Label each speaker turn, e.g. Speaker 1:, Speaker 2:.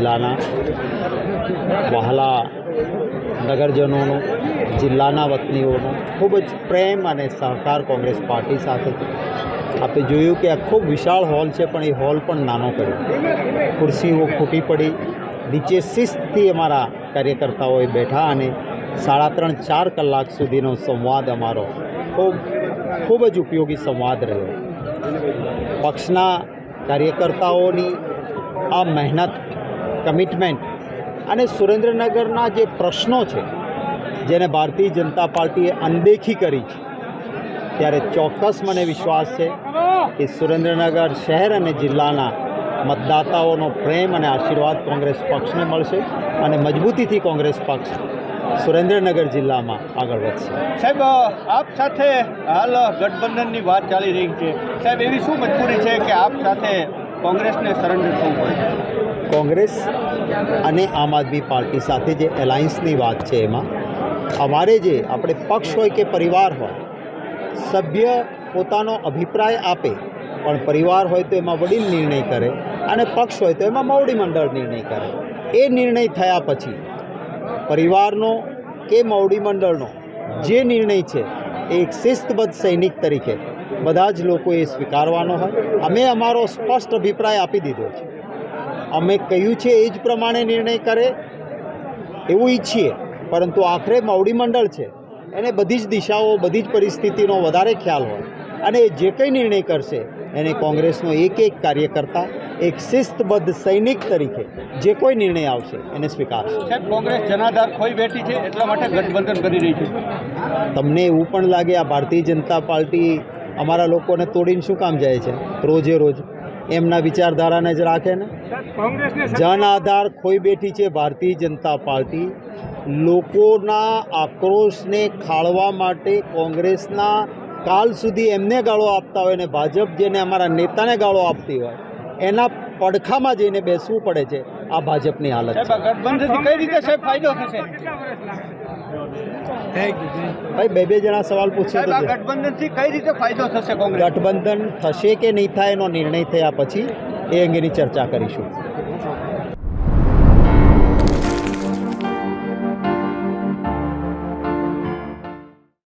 Speaker 1: જિલ્લાના વહાલા નગરજનોનો, જિલ્લાના વતનીઓનો ખૂબ જ પ્રેમ અને સહકાર કોંગ્રેસ પાર્ટી સાથે. આપણે જોયું કે આ ખૂબ વિશાળ હોલ છે, પણ એ હોલ પણ નાનો કર્યો. ખુરશીઓ ખૂટી પડી, નીચે શિસ્તથી અમારા કાર્યકર્તાઓએ બેઠા અને સાડા ત્રણ, ચાર કલાક સુધીનો સંવાદ અમારો ખૂબ ખૂબ જ ઉપયોગી સંવાદ રહ્યો. પક્ષના કાર્યકર્તાઓની આ મહેનત કમિટમેન્ટ અને સુરેન્દ્રનગરના જે પ્રશ્નો છે, જેને ભારતીય જનતા પાર્ટીએ અનદેખી કરી છે, ત્યારે ચોક્કસ મને વિશ્વાસ છે કે સુરેન્દ્રનગર શહેર અને જિલ્લાના મતદાતાઓનો પ્રેમ અને આશીર્વાદ કોંગ્રેસ પક્ષને મળશે અને મજબૂતીથી કોંગ્રેસ પક્ષ સુરેન્દ્રનગર જિલ્લામાં આગળ વધશે.
Speaker 2: સાહેબ આપ સાથે હાલ ગઠબંધનની વાત ચાલી રહી છે. સાહેબ, એવી શું મજબૂરી છે કે આપ સાથે કોંગ્રેસને સરેન્ડર થવું પડે?
Speaker 1: કોંગ્રેસ અને આમ આદમી પાર્ટી સાથે જે એલાયન્સની વાત છે એમાં, અમારે જે આપણે પક્ષ હોય કે પરિવાર હોય, સભ્ય પોતાનો અભિપ્રાય આપે, પણ પરિવાર હોય તો એમાં વડીલ નિર્ણય કરે અને પક્ષ હોય તો એમાં મવડી મંડળ નિર્ણય કરે. એ નિર્ણય થયા પછી પરિવારનો કે મવડી મંડળનો જે નિર્ણય છે એ એક શિસ્તબદ્ધ સૈનિક તરીકે બધા જ લોકોએ સ્વીકારવાનો હોય. અમે અમારો સ્પષ્ટ અભિપ્રાય આપી દીધો છે. અમે કહ્યું છે એ જ પ્રમાણે નિર્ણય કરે એવું ઈચ્છીએ. પરંતુ આખરે મવડી મંડળ છે. એને બધી જ દિશાઓ બધી જ પરિસ્થિતિનો વધારે ખ્યાલ હોય. અને એ જે કંઈ નિર્ણય કરશે એને કોંગ્રેસનો એક એક કાર્યકર્તા એક શિસ્તબદ્ધ સૈનિક તરીકે જે કોઈ નિર્ણય આવશે એને સ્વીકારશે.
Speaker 2: સાહેબ કોંગ્રેસ જનાધાર ખોઈ બેઠી છે એટલા માટે ગઠબંધન કરી રહી છે.
Speaker 1: તમને એવું પણ લાગે આ ભારતીય જનતા પાર્ટી અમારા લોકોને તોડીને શું કામ જાય છે? રોજે રોજ. એમના વિચારધારાને જ રાખે ને. જન આધાર ખોઈ બેઠી છે ભારતીય જનતા પાર્ટી. લોકોના આક્રોશને ખાળવા માટે કોંગ્રેસના કાલ સુધી એમને ગાળો આપતા હોય ને ભાજપ જેને અમારા નેતાને ગાળો આપતી હોય એના પડખામાં જઈને બેસવું પડે છે. આ ભાજપની હાલત છે.
Speaker 2: ગઠબંધનથી કઈ રીતે સાહેબ ફાયદો થશે?
Speaker 1: ભાઈ બે બે જણા સવાલ
Speaker 2: આ
Speaker 1: તો
Speaker 2: ગઠબંધનથી કઈ રીતે ફાયદો થશે કોંગ્રેસ
Speaker 1: ગઠબંધન થશે કે નહીં થાય એનો નિર્ણય થયા પછી એ અંગેની ચર્ચા કરીશું.